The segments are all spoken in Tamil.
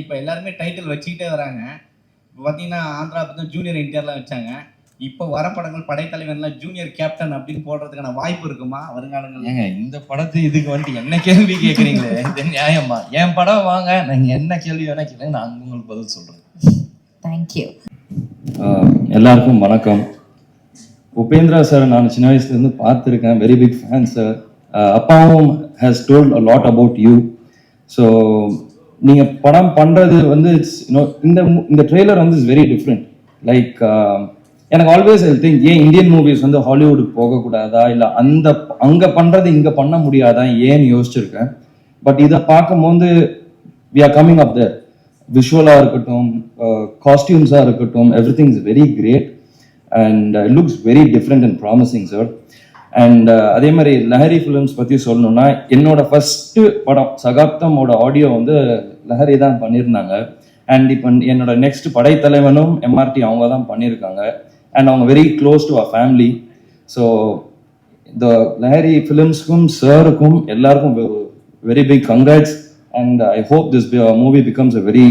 இப்போ எல்லாருமே டைட்டில் வச்சுக்கிட்டே வராங்க. இப்போ பார்த்தீங்கன்னா ஆந்திரா பற்றி ஜூனியர் என்டிஆர்லாம் வச்சாங்க. இப்போ வர படங்கள் படைத்தலைவன்லாம் ஜூனியர் கேப்டன் அப்படின்னு போடுறதுக்கான வாய்ப்பு இருக்குமா? வருங்காலங்களில்? ஏங்க இந்த படத்து இதுக்கு வந்துட்டு என்ன கேள்வி கேட்குறீங்களே இது நியாயமா? என் படம் வாங்க நீங்க என்ன கேள்வி வேணா கேளுங்க நான் உங்களுக்கு பதில் சொல்றேன். தேங்க்யூ எல்லாருக்கும் வணக்கம். உபேந்திரா சார் நான் சின்ன வயசுலேருந்து பார்த்துருக்கேன். வெரி பிக் ஃபேன் சார் அப்பாவும் has told a lot about you so நீங்கள் படம் பண்ணுறது வந்து இந்த இந்த ட்ரெய்லர் வந்து இஸ் வெரி டிஃப்ரெண்ட் லைக் எனக்கு ஆல்வேஸ் ஐ திங்க் ஏன் இந்தியன் மூவிஸ் வந்து ஹாலிவுட் போகக்கூடாதா இல்லை அந்த அங்கே பண்ணுறது இங்கே பண்ண முடியாதா? ஏன்னு யோசிச்சிருக்கேன். பட் இதை பார்க்கும்போது we are coming up the விஷுவலாக இருக்கட்டும் uh, காஸ்டியூம்ஸாக இருக்கட்டும் everything is very great and looks very different and promising sir and uh, அதே மாதிரி லஹரி ஃபிலிம்ஸ் பற்றி சொல்லணும்னா என்னோட ஃபஸ்ட்டு படம் சகாப்தமோட ஆடியோ வந்து லஹரி தான் பண்ணியிருந்தாங்க. அண்ட் இப்போ என்னோட நெக்ஸ்ட் படைத்தலைவனும் எம்ஆர்டி அவங்க தான் பண்ணியிருக்காங்க. அண்ட் அவங்க very close to a family so இந்த லஹரி ஃபிலிம்ஸ்க்கும் சாருக்கும் எல்லாருக்கும் very big congrats and I hope this movie becomes a very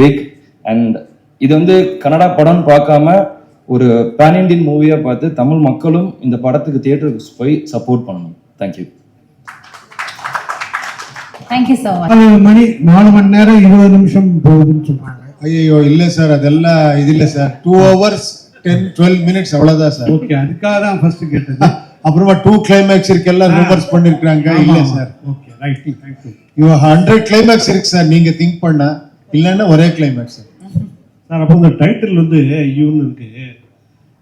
big and இது வந்து கன்னடா படம்னு பார்க்காம ஒரு பேன் இண்டியன் மூவியாக பார்த்து தமிழ் மக்களும் இந்த படத்துக்கு தியேட்டருக்கு போய் சப்போர்ட் பண்ணணும். Thank you thank you so much மணி நாலு மணி நேரம் இருபது நிமிஷம் போகுதுன்னு சொன்னாங்க. ஐயோ இல்ல சார் அதெல்லாம் இது இல்ல sir. Two hours ten twelve minutes அவ்வளவுதான் சார். ஓகே அதுக்காக தான் ஃபர்ஸ்ட் கேட்டது. அப்புறமா டூ கிளைமேக்ஸ் இருக்கு எல்லாம் ரூமர்ஸ் பண்ணிருக்காங்க இல்ல sir. Okay right thank you இவ ஹண்ட்ரட் கிளைமேக்ஸ் இருக்கு சார். நீங்க திங்க் பண்ணா இல்லைன்னா ஒரே கிளைமேக்ஸ் சார் அப்போ இந்த டைட்டில் வந்து யூன்னு இருக்கு.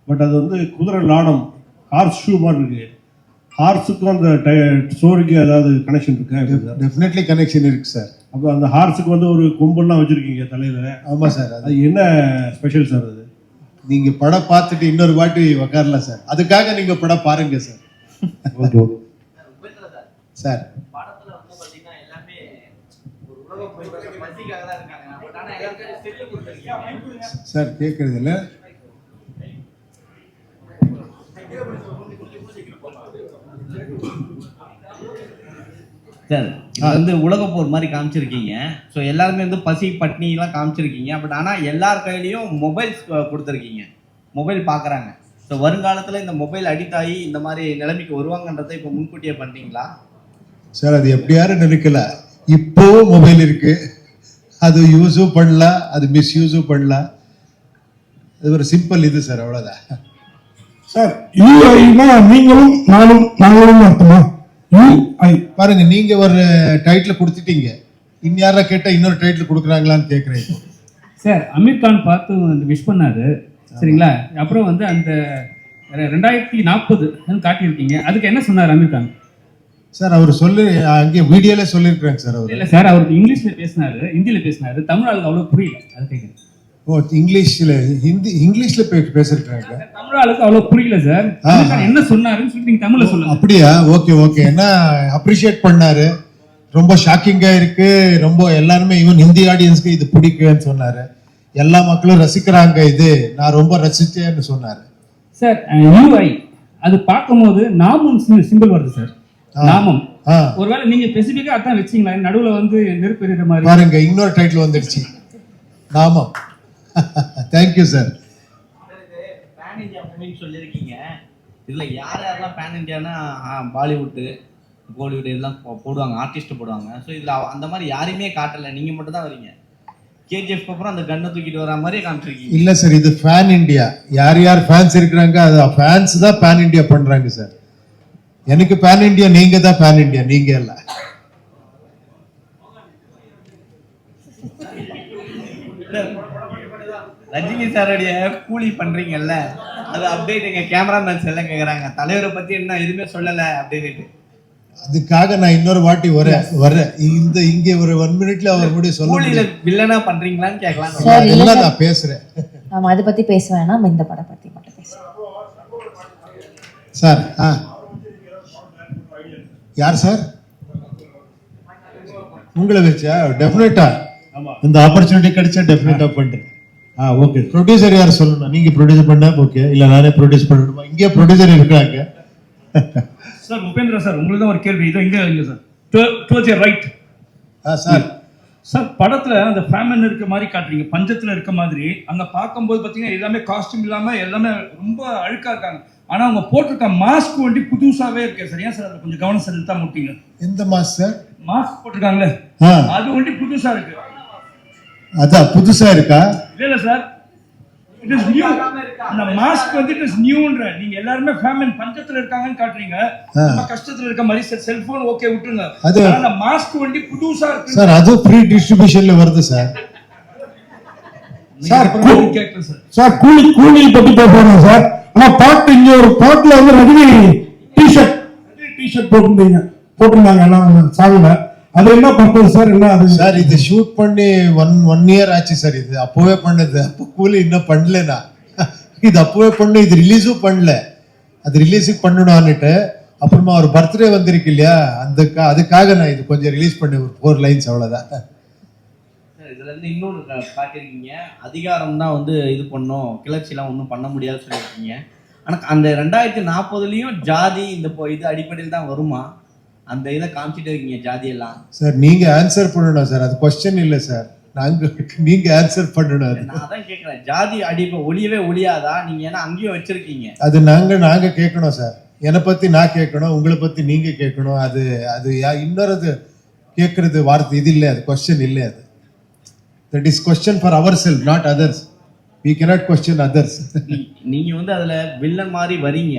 பட் அது வந்து குதிரை லாடம் ஹார்ஸ் ஷூ மாதிரி இருக்கு. ஹார்ஸுக்கும் அந்த ஸ்டோரிக்கு ஏதாவது கனெக்ஷன் இருக்கா? சார் டெஃபினெட்லி கனெக்ஷன் இருக்கு சார் அப்போ அந்த ஹார்ஸுக்கு வந்து ஒரு கொம்பெல்லாம் வச்சிருக்கீங்க தலையில. ஆமா சார் அது. என்ன ஸ்பெஷல் சார் அது? நீங்க படம் பார்த்துட்டு இன்னொரு வாட்டி உக்காரலாம் சார் அதுக்காக நீங்க படம் பாருங்க சார் ஓகே சார் படத்தில் வந்து பார்த்தீங்கன்னா எல்லாமே ஒரு உலக போய் பசிக்காக தான் இருக்காங்க பட் ஆனால் எல்லாருக்கும் செல்லு கொடுத்துருக்கீங்க சார் கேட்கறது இல்ல சார் இது வந்து உலக போர் மாதிரி காமிச்சிருக்கீங்க. ஸோ எல்லாருமே வந்து பசி பட்னிலாம் காமிச்சிருக்கீங்க. பட் ஆனால் எல்லார் கையிலையும் மொபைல்ஸ் கொடுத்துருக்கீங்க. மொபைல் பார்க்குறாங்க ஸோ வருங்காலத்தில் இந்த மொபைல் அடிக்ட் ஆகி இந்த மாதிரி நிலைமைக்கு வருவாங்கன்றதை இப்போ முன்கூட்டியே பண்ணிட்டீங்களா சார் அது எப்படியாரு நினைக்கல இப்போ மொபைல் இருக்கு. அது யூஸும் பண்ணலாம். அது மிஸ்யூஸும் பண்ணலாம். அது ஒரு சிம்பிள் இது சார் அவ்வளவுதான். சார் யூஐனா நீங்களும் நானும் நாங்களும் அர்த்தமா பாருங்க நீங்க ஒரு டைட்டில் கொடுத்துட்டீங்க. இன்யாரா கேட்டா இன்னொரு டைட்டில் கொடுக்குறாங்களான்னு கேட்குறேன் சார் அமீர் கான் பார்த்து விஷ் பண்ணாரு. சரிங்களா? அப்புறம் வந்து அந்த ரெண்டாயிரத்தி நாற்பது காட்டியிருக்கீங்க. அதுக்கு என்ன சொன்னார் அமீர் கான்? சார் அவர் சொல்லி அங்கே வீடியோல சொல்லியிருக்கிறாங்க சார் அவர். இல்ல சார் அவர் இங்கிலீஷ்ல பேசினாரு ஹிந்தியில பேசினாரு. தமிழ் அவ்வளவு புரியல. அது கேட்குறேன் ஓ இங்கிலீஷ்ல ஹிந்தி இங்கிலீஷ்ல பே பேசிருக்காங்க. தமிழ் ஆளுக்கு அவ்வளவு புரியல சார். என்ன சொன்னாருன்னு சொல்லிட்டு நீங்க தமிழ்ல சொல்லுங்க. அப்படியா? Okay okay. என்ன அப்ரிஷியேட் பண்ணாரு? ரொம்ப ஷாக்கிங்கா இருக்கு. ரொம்ப எல்லாருமே ஈவன் ஹிந்தி ஆடியன்ஸ்க்கு இது பிடிக்குன்னு சொன்னாரு. எல்லா மக்களும் ரசிக்கிறாங்க இது. நான் ரொம்ப ரசிச்சேன்னு சொன்னாரு. சார் யூஐ அது பார்க்கும்போது நாமம் சிம்பிள் வருது சார். நாமம். ஒருவேளை நீங்க ஸ்பெசிஃபிக்கா அதான் வச்சீங்களா? நடுவுல வந்து நெருப்பு மாதிரி. பாருங்க இன்னொரு டைட்டில் வந்துடுச்சு. நாமம். Thank you sir fan India மூவின்னு சொல்லியிருக்கீங்க. இதில் யார் யாரெல்லாம் பேன் இந்தியானா பாலிவுட்டு கோலிவுட் போ- போடுவாங்க ஆர்டிஸ்ட் போடுவாங்க. ஸோ இதில் அந்த மாதிரி யாரையுமே காட்டலை. நீங்கள் மட்டும் தான் வரீங்க. கேஜிஎஃப் அப்புறம் அந்த கண்ணை தூக்கிட்டு வர மாதிரியே காமிச்சிருக்கீங்க. இல்ல சார் இது ஃபேன் இந்தியா யார் யார் ஃபேன்ஸ் இருக்கிறாங்க அது ஃபேன்ஸ் தான் பேன் இந்தியா பண்றாங்க சார் எனக்கு பேன் இந்தியா நீங்க தான் பேன் இந்தியா நீங்க இல்ல. ரஜினி சாருடைய கூலி பண்றீங்கல்ல அது அப்டேட் எங்க கேமராமேன்ஸ் எல்லாம் கேக்குறாங்க. தலைவரை பத்தி என்ன எதுவுமே சொல்லல அப்படின்னு அதுக்காக நான் இன்னொரு வாட்டி வரேன் வரேன் இந்த இங்கே ஒரு ஒன் மினிட்ல அவர் கூட சொல்ல வில்லனா பண்றீங்களான்னு கேட்கலாம். சார் நான் பேசுறேன். நம்ம அதை பத்தி பேச வேணாம். இந்த படம் பத்தி மட்டும் பேசலாம் சார் ஆ. யார் சார்? உங்களை வச்சா? டெஃபினட்டா இந்த ஆப்பர்ச்சுனிட்டி கிடைச்சா டெஃபினட்டா பண்றேன். ஆ ஓகே ப்ரொடியூசர் யார் சொல்லணும் நீங்க ப்ரொடியூஸ் பண்ணா ஓகே இல்ல நானே ப்ரொடியூஸ் பண்ணணுமா? இங்கே ப்ரொடியூசர் இருக்காங்க. சார் உபேந்திரா சார் உங்களுக்கு தான் ஒரு கேள்வி. இதோ இங்க இங்க சார் டுவர்ட்ஸ் ரைட் ஆ சார் சார் படத்துல அந்த ஃபேமன் இருக்க மாதிரி காட்டுறீங்க. பஞ்சத்துல இருக்க மாதிரி. அங்க பார்க்கும்போது பாத்தீங்கன்னா எல்லாமே காஸ்டியூம் இல்லாம எல்லாமே ரொம்ப அழுக்கா இருக்காங்க. ஆனா அவங்க போட்டிருக்க மாஸ்க் வண்டி புதுசாவே இருக்கு சரியா சார் கொஞ்சம் கவனம் செலுத்தா முட்டீங்க எந்த மாஸ்டர் மாஸ்க் போட்டிருக்காங்களே. அது வண்டி புதுசா இருக்கு. அதான் புதுசா இருக்கா? இல்ல சார் இட் இஸ் நியூ அந்த மாஸ்க் வந்து இட் இஸ் நியூன்ற நீங்க எல்லாருமே ஃபேமன் பஞ்சத்துல இருக்காங்கன்னு காட்டுறீங்க. ரொம்ப கஷ்டத்துல இருக்க மாதிரி சார் செல்போன் ஓகே விட்டுருங்க. அது- அந்த மாஸ்க் வண்டி புதுசா இருக்கு. சார் அதுவும் ஃப்ரீ டிஸ்ட்ரிபியூஷன்ல வருது சார் சார் சார் சார் கூலி கூலி பத்தி பேசுறாங்க சார் ஆனா பாட்டு இங்க ஒரு பாட்டுல வந்து ரஜினி டிஷர்ட் டிஷர்ட் போட்டிருந்தீங்க. போட்டிருந்தாங்க எல்லாம் சாங்ல அது என்ன பர்பஸ் சார்? என்ன அது? சார் இது ஷூட் பண்ணி ஒன் ஒன் இயர் ஆச்சு சார் இது. அப்போவே பண்ணது. அப்போ கூலி இன்னும் பண்ணலனா இது அப்போவே பண்ணு இது ரிலீஸும் பண்ணல. அது ரிலீஸுக்கு பண்ணணும்னுட்டு அப்புறமா ஒரு பர்த்டே வந்திருக்கு இல்லையா? அந்த அதுக்காக நான் இது கொஞ்சம் ரிலீஸ் பண்ணி ஒரு ஃபோர் லைன்ஸ் அவ்வளவுதான். சார், இதுல இருந்து இன்னொரு க- காட்டியிருக்கீங்க. அதிகாரம் தான் வந்து இது பண்ணும். கிளர்ச்சிலாம் ஒன்றும் பண்ண முடியாது சொல்லியிருக்கீங்க. ஆனா அந்த ரெண்டாயிரத்தி நாற்பதுலயும் ஜாதி இந்த பொ- இது அடிப்படையில் தான் வருமா? அந்த இதை காமிச்சிட்டே இருக்கீங்க ஜாதி எல்லாம் சார் நீங்க ஆன்சர் பண்ணணும் சார் அது கொஸ்டின் இல்லை சார் நாங்க நீங்க ஆன்சர் பண்ணணும் நான் அதான் கேட்கறேன் ஜாதி அடிப்பை ஒளியவே ஒளியாதா? நீங்க ஏன்னா அங்கேயும் வச்சிருக்கீங்க? அது நாங்க நாங்க கேட்கணும் சார் என்னை பத்தி நான் கேட்கணும் உங்களை பத்தி நீங்க கேட்கணும். அது அது இன்னொரு அது கேட்கறது வார்த்தை இது இல்லை அது கொஸ்டின் இல்லை அது. That is question for our self not others we cannot question others நீங்க வந்து அதுல வில்லன் மாதிரி வரீங்க.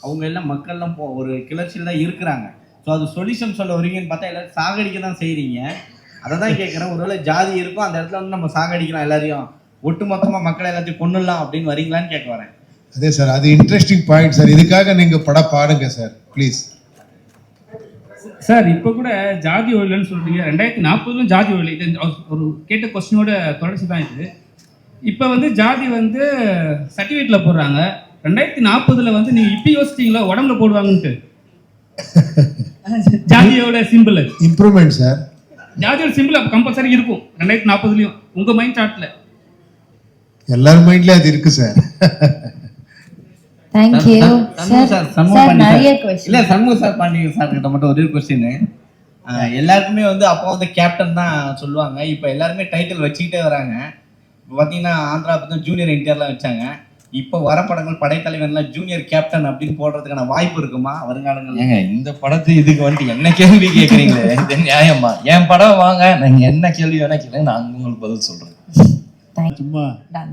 அவங்க எல்லாம் மக்கள் எல்லாம் போ- ஒரு கிளர்ச்சியில தான் இருக்கிறாங்க. ஸோ அது சொல்யூஷன் சொல்ல வரீங்கன்னு பார்த்தா எல்லாரும் சாகடிக்க தான் செய்றீங்க. அதை தான் கேட்குறேன் ஒருவேளை ஜாதி இருக்கும் அந்த இடத்துல வந்து நம்ம சாகடிக்கலாம் எல்லாரையும். ஒட்டு மொத்தமா மக்களை எல்லாத்தையும் கொண்டுடலாம் அப்படின்னு வரீங்களான்னு கேட்க வரேன். அதே சார் அது இன்ட்ரெஸ்டிங் பாயிண்ட் சார். இதுக்காக நீங்க படம் பாருங்க சார் ப்ளீஸ் சார் இப்போ கூட ஜாதி ஒழியல்னு சொல்றீங்க. ரெண்டாயிரத்தி நாற்பதுலும் ஜாதி ஒழியல் இது ஒரு கேட்ட கொஸ்டினோட தொடர்ச்சி தான் இது. இப்போ வந்து ஜாதி வந்து சர்டிஃபிகேட்ல போடுறாங்க. ரெண்டாயிரத்தி நாற்பதுல வந்து நீங்க இப்போ யோசிச்சீங்களா? உடம்புல போடுவாங்கன்ட்டு. ஜாதியோட சிம்பிள் இம்ப்ரூவ்மெண்ட் சார் ஜாதியோட சிம்பிள் கம்பல்சரி இருக்கும். ரெண்டாயிரத்தி நாற்பதுலயும். உங்க மைண்ட் சாட்ல எல்லார் மைண்ட்ல அது இருக்கு sir thank you sir sir நிறைய சார். இல்ல question Shanmuga sir Pandi sir கிட்ட மட்டும் ஒரே கொஸ்டின் எல்லாருக்குமே வந்து அப்போ வந்து கேப்டன் தான் சொல்லுவாங்க. இப்போ எல்லாருமே டைட்டில் வச்சுக்கிட்டே வராங்க. இப்போ பார்த்தீங்கன்னா ஆந்திரா பற்றி ஜூனியர் என்டிஆர்லாம் வச்சாங்க. இப்போ வர படங்கள் படைத்தலைவன்லாம் ஜூனியர் கேப்டன் அப்படின்னு போடுறதுக்கான வாய்ப்பு இருக்குமா? வருங்காலங்கள் ஏங்க இந்த படத்து இதுக்கு வந்துட்டு என்ன கேள்வி கேக்குறீங்களே? இது நியாயமா? என் படம் வாங்க நீங்க என்ன கேள்வி வேணா கேளுங்க நான் உங்களுக்கு பதில் சொல்றேன். சும்மா.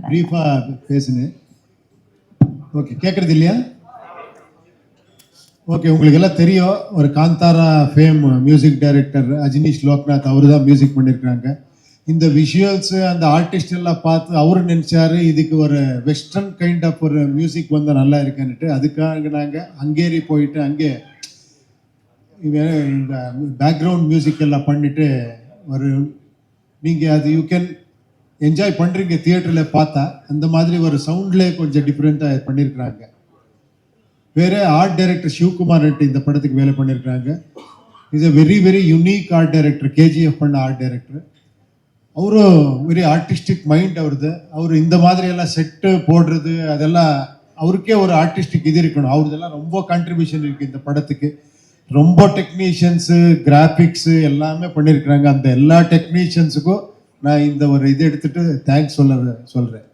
பிரீஃபா பேசுனேன் ஓகே கேட்கறது இல்லையா? ஓகே உங்களுக்கு எல்லாம் தெரியும் ஒரு Kantara fame music director Ajaneesh Loknath அவரு தான் மியூசிக் பண்ணியிருக்காங்க இந்த விஷுவல்ஸ் அந்த ஆர்டிஸ்ட் எல்லாம் பார்த்து அவரு நினைச்சாரு இதுக்கு ஒரு வெஸ்டர்ன் கைண்ட் ஆஃப் ஒரு மியூசிக் வந்து நல்லா இருக்குன்னுட்டு அதுக்காக நாங்கள் ஹங்கேரி போயிட்டு அங்கே இந்த பேக்ரவுண்ட் மியூசிக் எல்லாம் பண்ணிட்டு ஒரு நீங்கள் அது யூ கேன் என்ஜாய் பண்ணுறீங்க தியேட்டரில் பார்த்தா அந்த மாதிரி ஒரு சவுண்ட்லேயே கொஞ்சம் டிஃப்ரெண்ட்டாக பண்ணியிருக்கிறாங்க வேறு ஆர்ட் டைரக்டர் சிவகுமார் இந்த படத்துக்கு வேலை பண்ணியிருக்கிறாங்க is very very unique art director KGF பண்ண ஆர்ட் டைரக்டர் அவரும் வெரி ஆர்டிஸ்டிக் மைண்ட் அவருது. அவர் இந்த மாதிரி எல்லாம் செட்டு போடுறது அதெல்லாம் அவருக்கே ஒரு ஆர்டிஸ்டிக் இது இருக்கணும். அவருதெல்லாம் ரொம்ப கான்ட்ரிபியூஷன் இருக்குது இந்த படத்துக்கு. ரொம்ப டெக்னீஷியன்ஸு கிராஃபிக்ஸு எல்லாமே பண்ணியிருக்கிறாங்க அந்த எல்லா டெக்னீஷியன்ஸுக்கும் நான் இந்த ஒரு இது எடுத்துகிட்டு தேங்க்ஸ் சொல்ல சொல்கிறேன்